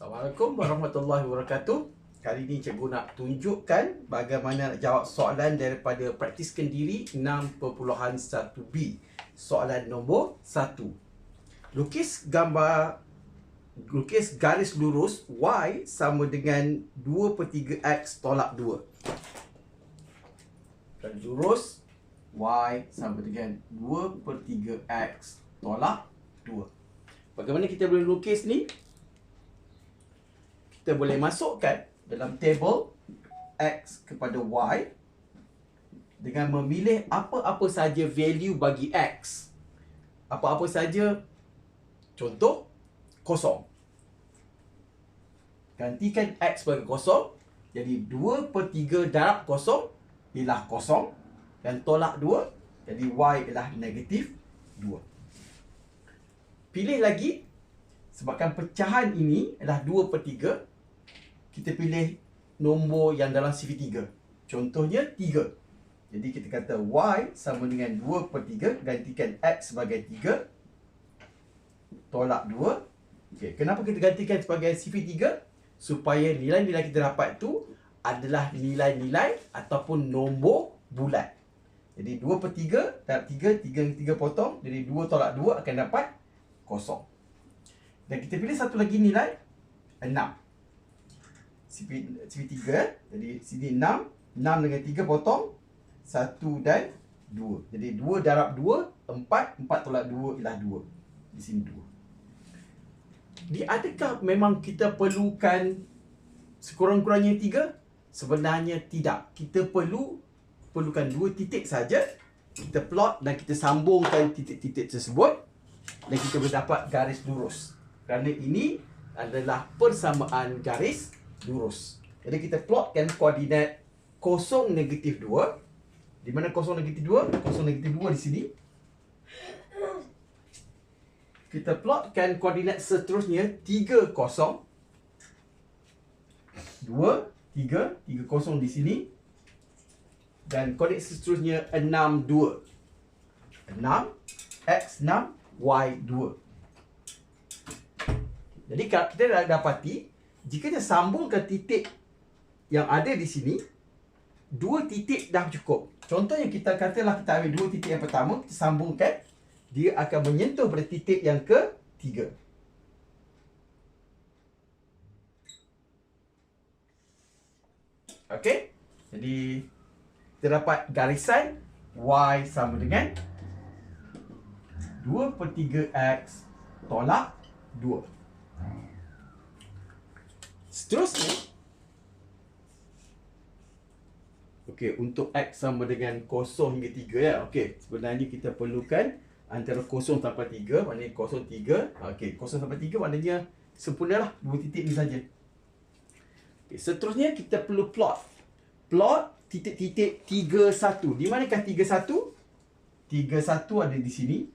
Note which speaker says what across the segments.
Speaker 1: Assalamualaikum warahmatullahi wabarakatuh. Kali ini cikgu nak tunjukkan bagaimana nak jawab soalan daripada praktiskan diri 6.1b. Soalan nombor 1. Lukis gambar lukis garis lurus y sama dengan 2 per 3 x tolak 2. Garis lurus y sama dengan 2 per 3 x tolak 2. Bagaimana kita boleh lukis ni? Kita boleh masukkan dalam table x kepada y dengan memilih apa-apa saja value bagi x. Apa-apa saja contoh kosong. Gantikan x sebagai kosong. Jadi 2 per 3 darab kosong ialah kosong. Dan tolak 2. Jadi y ialah negatif 2. Pilih lagi. Sebabkan pecahan ini adalah 2 per 3. Kita pilih nombor yang dalam CV3. Contohnya 3. Jadi kita kata y sama dengan 2 per 3. Gantikan x sebagai 3. Tolak 2. Okay. Kenapa kita gantikan sebagai CV3? Supaya nilai-nilai kita dapat tu adalah nilai-nilai ataupun nombor bulat. Jadi 2 per 3 darab 3, 3 3 potong. Jadi 2 tolak 2 akan dapat kosong. Dan kita pilih satu lagi nilai 6. CP, CP3 Jadi sini 6 6 dengan 3 potong. 1 dan 2 Jadi 2 darab 2 4 4 tolak 2 ialah 2 Di sini 2 Di adakah memang kita perlukan Sekurang-kurangnya 3? Sebenarnya tidak. Kita perlu Perlukan 2 titik saja. Kita plot dan kita sambungkan titik-titik tersebut. Dan kita boleh dapat garis lurus. Kerana ini adalah persamaan garis lurus. Jadi kita plotkan koordinat kosong negatif 2. Di mana kosong negatif 2? Kosong negatif 2 di sini. Kita plotkan koordinat seterusnya 3 kosong. 2, 3, 3 kosong di sini. Dan koordinat seterusnya 6, 2. 6, X 6, Y 2. Jadi kita dah dapati jika kita sambungkan titik yang ada di sini, dua titik dah cukup. Contohnya kita katalah kita ambil dua titik yang pertama, kita sambungkan, dia akan menyentuh pada titik yang ketiga. Okey? Jadi, kita dapat garisan Y sama dengan 2 per 3X tolak 2. Seterusnya Okey, untuk X sama dengan 0 hingga 3 ya. Okey, sebenarnya kita perlukan antara 0 sampai 3, maknanya 0 3. Okey, 0 sampai 3 maknanya sempurnalah dua titik ni saja. Okey, seterusnya kita perlu plot. Plot titik-titik 3 1. Di manakah 3 1? 3 1 ada di sini.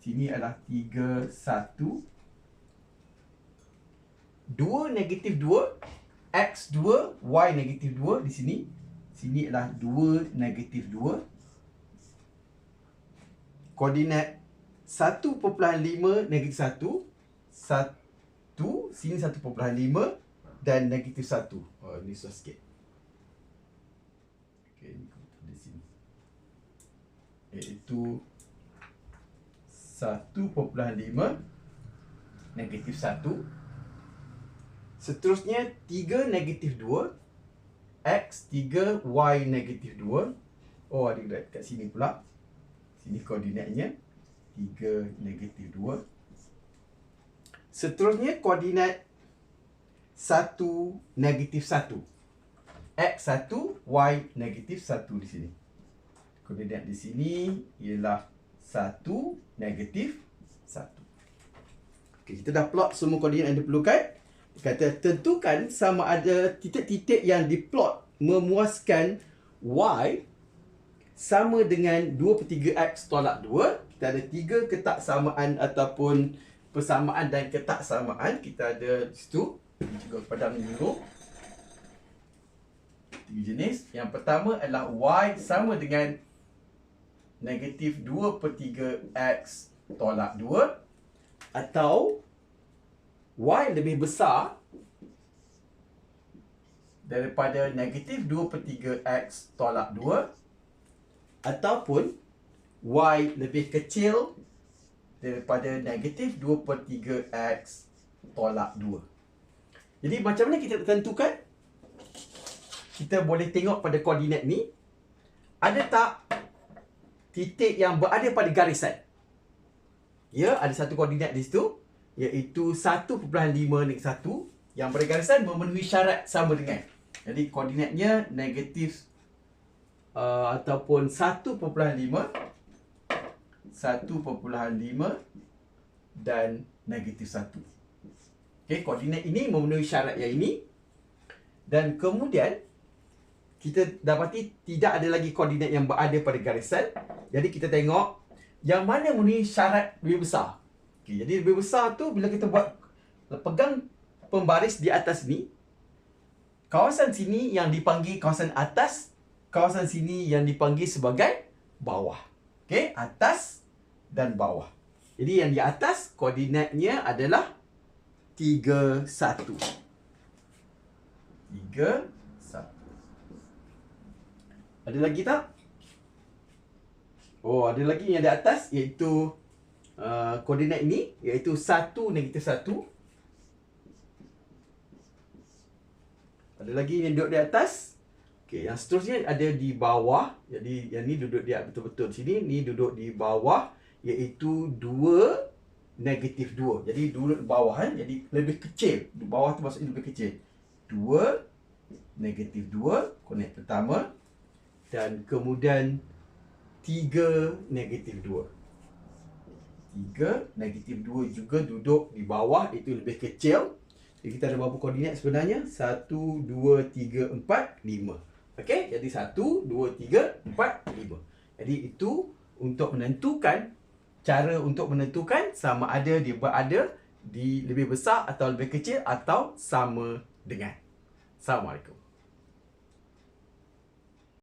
Speaker 1: Sini adalah 3 1. 2 negatif 2 X 2 Y negatif 2 di sini. Sini adalah 2 negatif 2 Koordinat 1.5 negatif 1 1 Sini 1.5 Dan negatif 1 Oh ini susah sikit. Okay ni di sini. Iaitu 1.5 Negatif 1 Seterusnya 3 negatif 2 X 3 Y negatif 2 Oh ada dekat sini pula. Sini koordinatnya. 3 negatif 2 Seterusnya koordinat 1 negatif 1 X 1 Y negatif 1 di sini. Koordinat di sini ialah 1 negatif 1 Okay, kita dah plot semua koordinat yang diperlukan kata tentukan sama ada titik-titik yang diplot memuaskan y sama dengan 2 per 3 x tolak 2 kita ada tiga ketaksamaan ataupun persamaan dan ketaksamaan. Kita ada di situ. Juga padam dulu. Tiga jenis. Yang pertama adalah y sama dengan negatif 2 per 3 x tolak 2 atau Y lebih besar daripada negatif 2 per 3 X tolak 2 ataupun Y lebih kecil daripada negatif 2 per 3 X tolak 2. Jadi macam mana kita tentukan? Kita boleh tengok pada koordinat ni. Ada tak titik yang berada pada garisan? Ya, ada satu koordinat di situ. Iaitu 1.5 negatif 1 yang bergarisan memenuhi syarat sama dengan. Jadi koordinatnya negatif uh, ataupun 1.5 1.5 dan negatif 1. Okey, koordinat ini memenuhi syarat yang ini. Dan kemudian kita dapati tidak ada lagi koordinat yang berada pada garisan. Jadi kita tengok yang mana memenuhi syarat lebih besar. Okey, jadi lebih besar tu bila kita buat pegang pembaris di atas ni, kawasan sini yang dipanggil kawasan atas, kawasan sini yang dipanggil sebagai bawah. Okey, atas dan bawah. Jadi yang di atas koordinatnya adalah 3 1. 3 1. Ada lagi tak? Oh, ada lagi yang di atas iaitu uh, koordinat ini iaitu 1 negatif 1. Ada lagi yang duduk di atas. Okey, yang seterusnya ada di bawah. Jadi yang ni duduk di betul-betul sini, ni duduk di bawah iaitu 2 negatif 2. Jadi duduk di bawah kan. Jadi lebih kecil. Di bawah tu maksudnya lebih kecil. 2 negatif 2 konek pertama dan kemudian 3 negatif 2. 3 negatif 2 juga duduk di bawah itu lebih kecil. Jadi kita ada berapa koordinat sebenarnya? 1 2 3 4 5. Okey, jadi 1 2 3 4 5. Jadi itu untuk menentukan cara untuk menentukan sama ada dia berada di lebih besar atau lebih kecil atau sama dengan. Assalamualaikum.